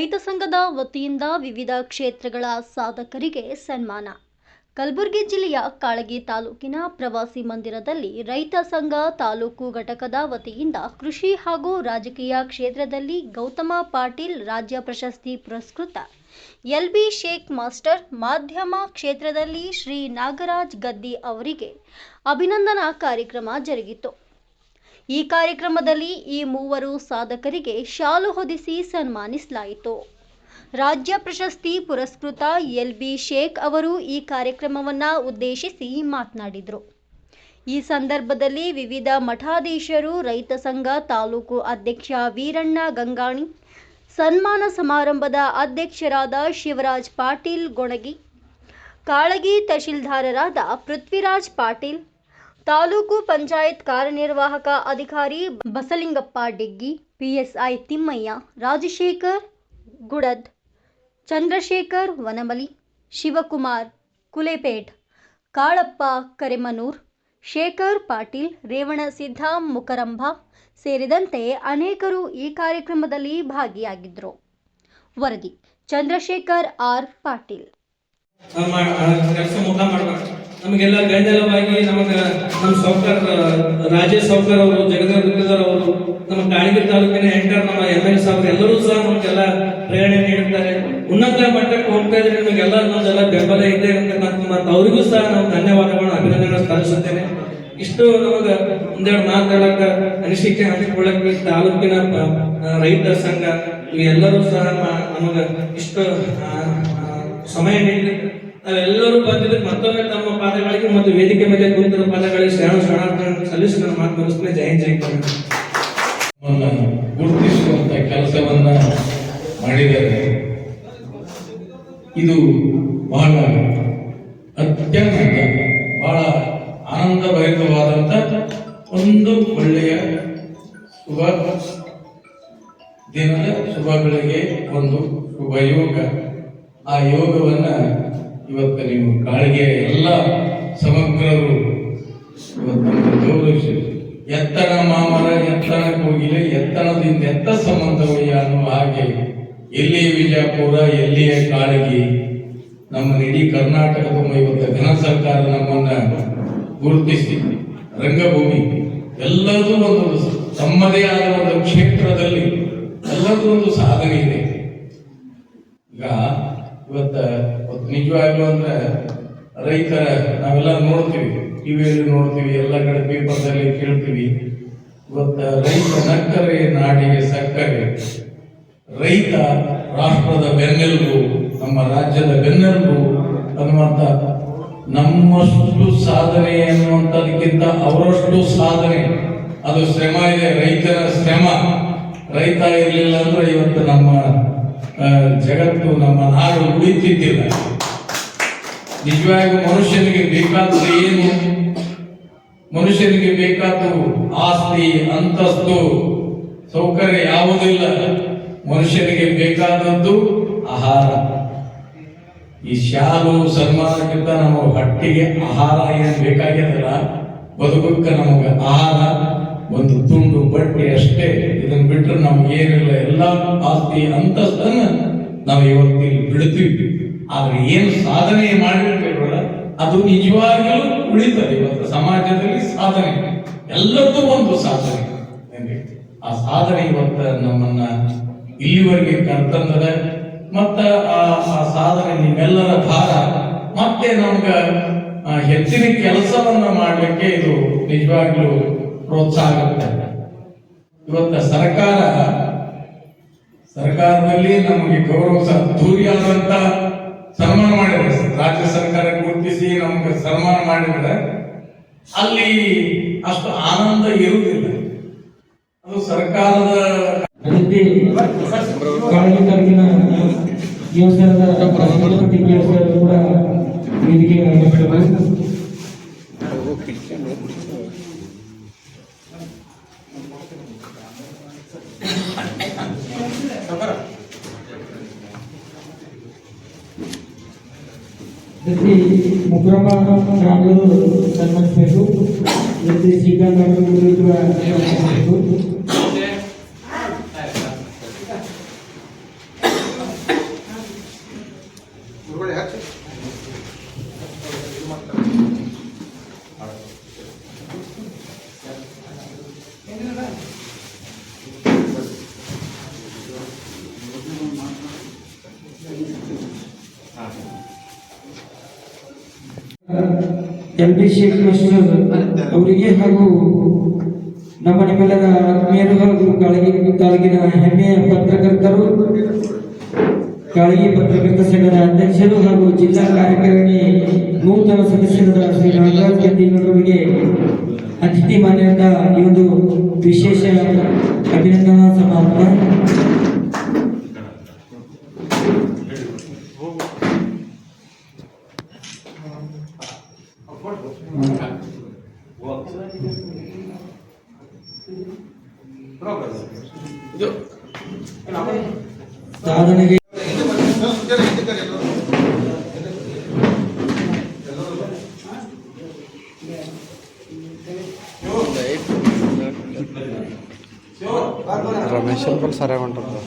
ರೈತ ಸಂಘದ ವತಿಯಿಂದ ವಿವಿಧ ಕ್ಷೇತ್ರಗಳ ಸಾಧಕರಿಗೆ ಸನ್ಮಾನ. ಕಲಬುರಗಿ ಜಿಲ್ಲೆಯ ಕಾಳಗಿ ತಾಲೂಕಿನ ಪ್ರವಾಸಿ ಮಂದಿರದಲ್ಲಿ ರೈತ ಸಂಘ ತಾಲೂಕು ಘಟಕದ ವತಿಯಿಂದ ಕೃಷಿ ಹಾಗೂ ರಾಜಕೀಯ ಕ್ಷೇತ್ರದಲ್ಲಿ ಗೌತಮ ಪಾಟೀಲ್ ರಾಜ್ಯ ಪ್ರಶಸ್ತಿ ಪುರಸ್ಕೃತ. ಎಲ್ ಬಿ ಶೇಖ್ ಮಾಸ್ಟರ್ ಮಾಧ್ಯಮ ಕ್ಷೇತ್ರದಲ್ಲಿ ಶ್ರೀ ನಾಗರಾಜ್ ಗದ್ದಿ ಅವರಿಗೆ ಅಭಿನಂದನಾ ಕಾರ್ಯಕ್ರಮ ಜರುಗಿತು. ಈ ಕಾರ್ಯಕ್ರಮದಲ್ಲಿ ಈ ಮೂವರು ಸಾಧಕರಿಗೆ ಶಾಲು ಹೊದಿಸಿ ಸನ್ಮಾನಿಸಲಾಯಿತು. ರಾಜ್ಯ ಪ್ರಶಸ್ತಿ ಪುರಸ್ಕೃತ ಎಲ್ ಬಿ ಶೇಖ್ ಅವರು ಈ ಕಾರ್ಯಕ್ರಮವನ್ನು ಉದ್ದೇಶಿಸಿ ಮಾತನಾಡಿದರು. ಈ ಸಂದರ್ಭದಲ್ಲಿ ವಿವಿಧ ಮಠಾಧೀಶರು, ರೈತ ಸಂಘ ತಾಲೂಕು ಅಧ್ಯಕ್ಷ ವೀರಣ್ಣ ಗಂಗಾಣಿ, ಸನ್ಮಾನ ಸಮಾರಂಭದ ಅಧ್ಯಕ್ಷರಾದ ಶಿವರಾಜ್ ಪಾಟೀಲ್ ಗೊಣಗಿ, ಕಾಳಗಿ ತಹಶೀಲ್ದಾರರಾದ ಪೃಥ್ವಿರಾಜ್ ಪಾಟೀಲ್ ತಾಲೂಕು ಪಂಚಾಯತ್ ಕಾರ್ಯನಿರ್ವಾಹಕ ಅಧಿಕಾರಿ ಬಸಲಿಂಗಪ್ಪ ಡಿಗ್ಗಿ, ಪಿಎಸ್ಐ ತಿಮ್ಮಯ್ಯ, ರಾಜಶೇಖರ್ ಗುಡದ್, ಚಂದ್ರಶೇಖರ್ ವನಮಲಿ, ಶಿವಕುಮಾರ್ ಕುಲೇಪೇಟ್, ಕಾಳಪ್ಪ ಕರೆಮನೂರ್, ಶೇಖರ್ ಪಾಟೀಲ್ ರೇವಣಸಿದ್ಧ ಮುಕರಂಭ ಸೇರಿದಂತೆ ಅನೇಕರು ಈ ಕಾರ್ಯಕ್ರಮದಲ್ಲಿ ಭಾಗಿಯಾಗಿದ್ದರು. ವರದಿ ಚಂದ್ರಶೇಖರ್ ಆರ್ ಪಾಟೀಲ್. ನಮಗೆಲ್ಲ ಬೆಂಬಲವಾಗಿ ನಮಗೆ ನಮ್ಮ ಸೌಕರ್ ರಾಜೇಶ್ ಸೌಕರ್ ಅವರು ಜಗದೇವ್ ಅವರು, ನಮ್ಮ ಕಾಳಗಿ ತಾಲೂಕಿನ ಎಂಟರ್ ನಮ್ಮ ಎಂ ಎಲ್ ಸಾಹ್ ಎಲ್ಲರೂ ಸಹ ನಮಗೆಲ್ಲ ಪ್ರೇರಣೆ ನೀಡುತ್ತಾರೆ. ಉನ್ನತ ಮಟ್ಟಕ್ಕೆ ಹೋಗ್ತಾ ಇದ್ರೆ ನಿಮಗೆಲ್ಲ ನಮ್ದೆಲ್ಲ ಬೆಂಬಲ ಇದೆ ಅಂತ ಮತ್ತು ಅವರಿಗೂ ಸಹ ನಾವು ಧನ್ಯವಾದಗಳನ್ನು ಅಭಿನಂದನೆ ಸಲ್ಲಿಸುತ್ತೇನೆ. ಇಷ್ಟು ನಮಗೆ ಒಂದೆರಡು ಮಾತಾಡಕ್ಕೆ ಅನಿಸಿಕೆ ಹಂಚಿಕೊಳ್ಳಕ್ಕೆ ಈ ತಾಲೂಕಿನ ರೈತ ಸಂಘ, ಇವೆಲ್ಲರೂ ಸಹ ನಮಗೆ ಇಷ್ಟು ಸಮಯ ನೀಡಿ. ನಾವೆಲ್ಲರೂ ಬಂದಿದ್ದಕ್ಕೆ ಮತ್ತೊಮ್ಮೆ ತಮ್ಮ ಪಾದಗಳಿಗೆ ಮತ್ತು ವೇದಿಕೆ ಮೇಲೆ ಕುಂತಿರುವ ಪಾದಗಳಿಗೆ ಶರಣ ಶರಣಾರ್ಥಿ ಸಲ್ಲಿಸಿ ನನ್ನ ಮಾತು ಮುಗಿಸ್ತೇನೆ. ಜೈ ಗುರುತಿಸುವಂತ ಕೆಲಸವನ್ನ ಮಾಡಿದ್ದಾರೆ. ಇದು ಬಹಳ ಅತ್ಯಂತ ಬಹಳ ಆನಂದಭರಿತವಾದಂತ ಒಂದು ಒಳ್ಳೆಯ ಶುಭ ದಿನದ ಶುಭಗಳಿಗೆ ಒಂದು ಶುಭ ಯೋಗ. ಆ ಯೋಗವನ್ನ ಇವತ್ತು ನೀವು ಕಾಳಿಗೆ ಎಲ್ಲ ಸಮಗ್ರರು ಗೌರವಿಸಿ. ಎತ್ತನ ಮಾಮರ ಎತ್ತನ ಕೋಗಿಲೆ ಎತ್ತನದಿಂದ ಎತ್ತ ಸಂಬಂಧವಯ್ಯ ಅನ್ನುವ ಹಾಗೆ ಎಲ್ಲಿ ವಿಜಯಪುರ, ಎಲ್ಲಿಯ ಕಾಳಗಿ, ನಮ್ಮ ಇಡೀ ಕರ್ನಾಟಕದ ಇವತ್ತು ಘನ ಸರ್ಕಾರ ನಮ್ಮನ್ನ ಗುರುತಿಸಿ, ರಂಗಭೂಮಿ ಎಲ್ಲದೂ ಒಂದು ತಮ್ಮದೇ ಆದ ಒಂದು ಕ್ಷೇತ್ರದಲ್ಲಿ ಎಲ್ಲದೂ ಒಂದು ಸಾಧನೆ ಇದೆ. ಈಗ ಇವತ್ತು ನಿಜವಾಗ್ಲೂ ಅಂದ್ರೆ ರೈತರ ನಾವೆಲ್ಲ ನೋಡ್ತೀವಿ ಟಿವಿಯಲ್ಲಿ ನೋಡ್ತೀವಿ, ಎಲ್ಲ ಕಡೆ ಪೇಪರ್ದಲ್ಲಿ ಕೇಳ್ತೀವಿ. ಇವತ್ತ ರೈತ ನಕ್ಕರೆ ನಾಡಿಗೆ ಸಕ್ಕರೆ. ರೈತ ರಾಷ್ಟ್ರದ ಬೆನ್ನೆಲುಬು, ನಮ್ಮ ರಾಜ್ಯದ ಬೆನ್ನೆಲುಬು ಅನ್ನುವಂಥ ನಮ್ಮಷ್ಟು ಸಾಧನೆ ಅನ್ನುವಂಥದಕ್ಕಿಂತ ಅವರಷ್ಟು ಸಾಧನೆ. ಅದು ಶ್ರಮ ಇದೆ, ರೈತರ ಶ್ರಮ. ರೈತ ಇರಲಿಲ್ಲ ಅಂದ್ರೆ ಇವತ್ತು ನಮ್ಮ ಜಗತ್ತು ನಮ್ಮ ನಾಡು ಉಳಿತಿದ್ದಿಲ್ಲ. ನಿಜವಾಗಿ ಮನುಷ್ಯನಿಗೆ ಬೇಕಾದ ಏನು? ಮನುಷ್ಯನಿಗೆ ಬೇಕಾದ ಆಸ್ತಿ, ಅಂತಸ್ತು, ಸೌಕರ್ಯ ಯಾವುದಿಲ್ಲ. ಮನುಷ್ಯನಿಗೆ ಬೇಕಾದದ್ದು ಆಹಾರ. ಈ ಶಾಲು, ಸನ್ಮಾನಕ್ಕಿಂತ ನಮ್ಮ ಹಟ್ಟಿಗೆ ಆಹಾರ ಏನು ಬೇಕಾಗ್ಯದಲ್ಲ ಬದುಕಕ್ಕೆ ನಮಗೆ ಆಹಾರ. ಒಂದು ತುಂಡು ಬಟ್ಟೆ ಅಷ್ಟೇ. ಇದನ್ನ ಬಿಟ್ಟರೆ ನಾವು ಏನಿಲ್ಲ, ಎಲ್ಲ ಆಸ್ತಿ ಅಂತಸ್ತನ್ನ ನಾವು ಇವತ್ತು ಬಿಡ್ತೀವಿ. ಆದ್ರೆ ಏನು ಸಾಧನೆ ಮಾಡಿರ್ತೇವಲ್ಲ ಅದು ನಿಜವಾಗಿಯೂ ಉಳಿತದೆ. ಇವತ್ತು ಸಮಾಜದಲ್ಲಿ ಸಾಧನೆ. ಎಲ್ಲದೂ ಒಂದು ಸಾಧನೆ? ಆ ಸಾಧನೆ ಇವತ್ತು ನಮ್ಮನ್ನ ಇಲ್ಲಿವರೆಗೆ ಕರ್ತಂದದ ಮತ್ತ ಆ ಸಾಧನೆ ನಿಮ್ಮೆಲ್ಲರ ಭಾರ. ಮತ್ತೆ ನಮ್ಗ ಹೆಚ್ಚಿನ ಕೆಲಸವನ್ನ ಮಾಡಲಿಕ್ಕೆ ಇದು ನಿಜವಾಗ್ಲೂ ಪ್ರೋತ್ಸಾಹ ಆಗುತ್ತೆ ಇವತ್ತ ಸರ್ಕಾರ, ಸರ್ಕಾರದಲ್ಲಿ ನಮಗೆ ಗೌರವ ಆದಂತ ಸನ್ಮಾನ ಮಾಡಿದ್ರೆ ರಾಜ್ಯ ಸರ್ಕಾರ ಗುರುತಿಸಿ ನಮ್ಗೆ ಸನ್ಮಾನ ಮಾಡಿದ್ರೆ ಅಲ್ಲಿ ಅಷ್ಟು ಆನಂದ ಇರುವುದಿಲ್ಲ. ಅದು ಸರ್ಕಾರದ ಯೋಜನೆ ಕೂಡ jadi beberapa kalau dan mas Peru, jadi jika kami berdua yang L B ಅವರಿಗೆ ಹಾಗೂ ನಮ್ಮ ನಿಮ್ಮೆಲ್ಲರ ಆತ್ಮೀಯರು ಹಾಗೂ ಕಾಳಗಿ ತಾಲೂಕಿನ ಹೆಮ್ಮೆಯ ಪತ್ರಕರ್ತರು, ಕಾಳಗಿ ಪತ್ರಕರ್ತ ಸಂಘದ ಅಧ್ಯಕ್ಷರು ಹಾಗೂ ಜಿಲ್ಲಾ ಕಾರ್ಯಕಾರಿಣಿ ನೂತನ ಸದಸ್ಯರಾದ ಶ್ರೀ ನಾಗರಾಜ್ ಅತಿಥಿ ಮಾನ್ಯದ ಈ ಒಂದು ವಿಶೇಷ ಅಭಿನಂದನಾ ಸಮಾರಂಭ. ಸಾಧನೆಗೆ ರಮೇಶ್ ಅಂಕಲ್ ಸರಿಯಾಗಿ ಹೊಂಟದ